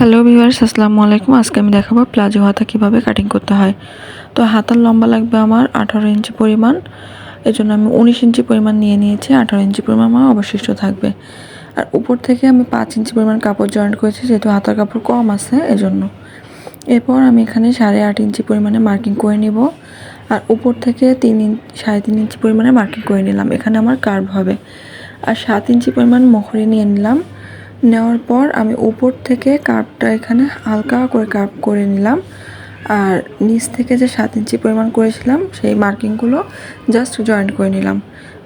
Hello viewers আসসালামু আলাইকুম। আজকে আমি দেখাবো প্লাজো হাতা কীভাবে কাটিং করতে হয়। তো হাতার লম্বা লাগবে আমার আঠারো ইঞ্চি পরিমাণ। এই জন্য আমি উনিশ ইঞ্চি পরিমাণ নিয়ে নিয়েছি, আঠারো ইঞ্চি পরিমাণ আমার অবশিষ্ট থাকবে। আর উপর থেকে আমি পাঁচ ইঞ্চি পরিমাণ কাপড় জয়েন্ট করেছি, যেহেতু হাতার কাপড় কম আছে, এজন্য। এরপর আমি এখানে সাড়ে আট ইঞ্চি পরিমাণে মার্কিং করে নিব। আর উপর থেকে তিন ইঞ্চি সাড়ে তিন ইঞ্চি পরিমাণে মার্কিং করে নিলাম। এখানে আমার কার্ভ হবে। আর সাত ইঞ্চি পরিমাণ মহরি নিয়ে নিলাম। নেওয়ার পর আমি উপর থেকে কার্ভটা এখানে হালকা করে কার্ভ করে নিলাম। আর নিচ থেকে যে সাত ইঞ্চি পরিমাণ করেছিলাম, সেই মার্কিংগুলো জাস্ট জয়েন্ট করে নিলাম।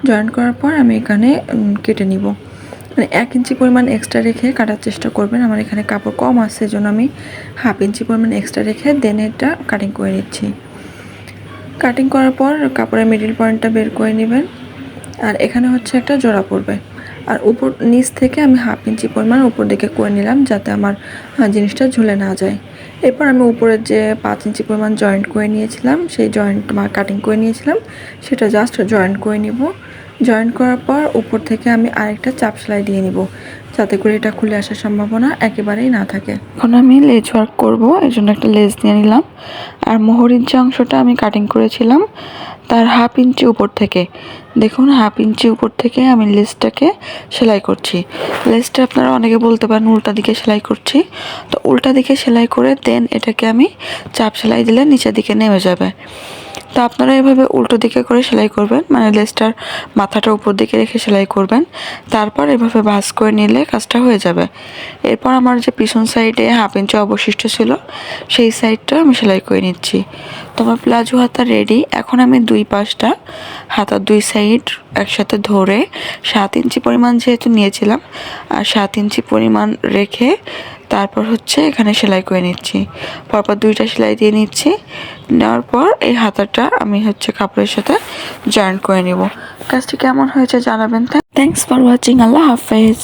জয়েন্ট করার পর আমি এখানে কেটে নিব। মানে এক ইঞ্চি পরিমাণ এক্সট্রা রেখে কাটার চেষ্টা করবেন। আমার এখানে কাপড় কম আছে, এজন্য আমি হাফ ইঞ্চি পরিমাণ এক্সট্রা রেখে দেন এটা কাটিং করে নিচ্ছি। কাটিং করার পর কাপড়ের মিডিল পয়েন্টটা বের করে নেবেন। আর এখানে হচ্ছে একটা জোড়া পড়বে। আর উপর, নিচ থেকে আমি হাফ ইঞ্চি পরিমাণ উপর দিকে করে নিলাম যাতে আমার জিনিসটা ঝুলে না যায়। এরপর আমি উপরের যে পাঁচ ইঞ্চি পরিমাণ জয়েন্ট করে নিয়েছিলাম, সেই জয়েন্ট কাটিং করে নিয়েছিলাম, সেটা জাস্ট জয়েন্ট করে নিব। জয়েন্ট করার পর উপর থেকে আমি আরেকটা চাপ সেলাই দিয়ে নিব, যাতে করে এটা খুলে আসার সম্ভাবনা একেবারেই না থাকে। এখন আমি লেজ ওয়ার্ক করব এই জন্য একটা লেজ নিয়ে নিলাম। আর মোহরির যে অংশটা আমি কাটিং করেছিলাম তার হাফ ইঞ্চি উপর থেকে। দেখুন, হাফ ইঞ্চি উপর থেকে আমি লেসটাকে সেলাই করছি। লেসটা আপনারা অনেকে বলতে পারেন উল্টা দিকে সেলাই করছি। তো উল্টা দিকে সেলাই করে দেন এটাকে আমি চাপ সেলাই দিলে নিচের দিকে নেমে যাবে। তো আপনারা এভাবে উল্টো দিকে করে সেলাই করবেন মানে লেসটার মাথাটা উপর দিকে রেখে সেলাই করবেন। তারপর এভাবে ভাঁজ করে নিলে কাজটা হয়ে যাবে। এরপর আমার যে পিছন সাইডে হাফ ইঞ্চি অবশিষ্ট ছিল, সেই সাইডটা আমি সেলাই করে নিচ্ছি। আমার প্লাজো হাতা রেডি এখন আমি দুই পাশটা হাতার দুই সাইড একসাথে ধরে সাত ইঞ্চি পরিমাণ যেহেতু নিয়েছিলাম, আর সাত ইঞ্চি পরিমাণ রেখে তারপর হচ্ছে এখানে সেলাই করে নিচ্ছি। পরপর দুইটা সেলাই দিয়ে নিচ্ছি। নেওয়ার পর এই হাতাটা আমি হচ্ছে কাপড়ের সাথে জয়েন্ট করে নেব। কাজটি কেমন হয়েছে জানাবেন। থ্যাংকস ফর ওয়াচিং আল্লাহ হাফেজ।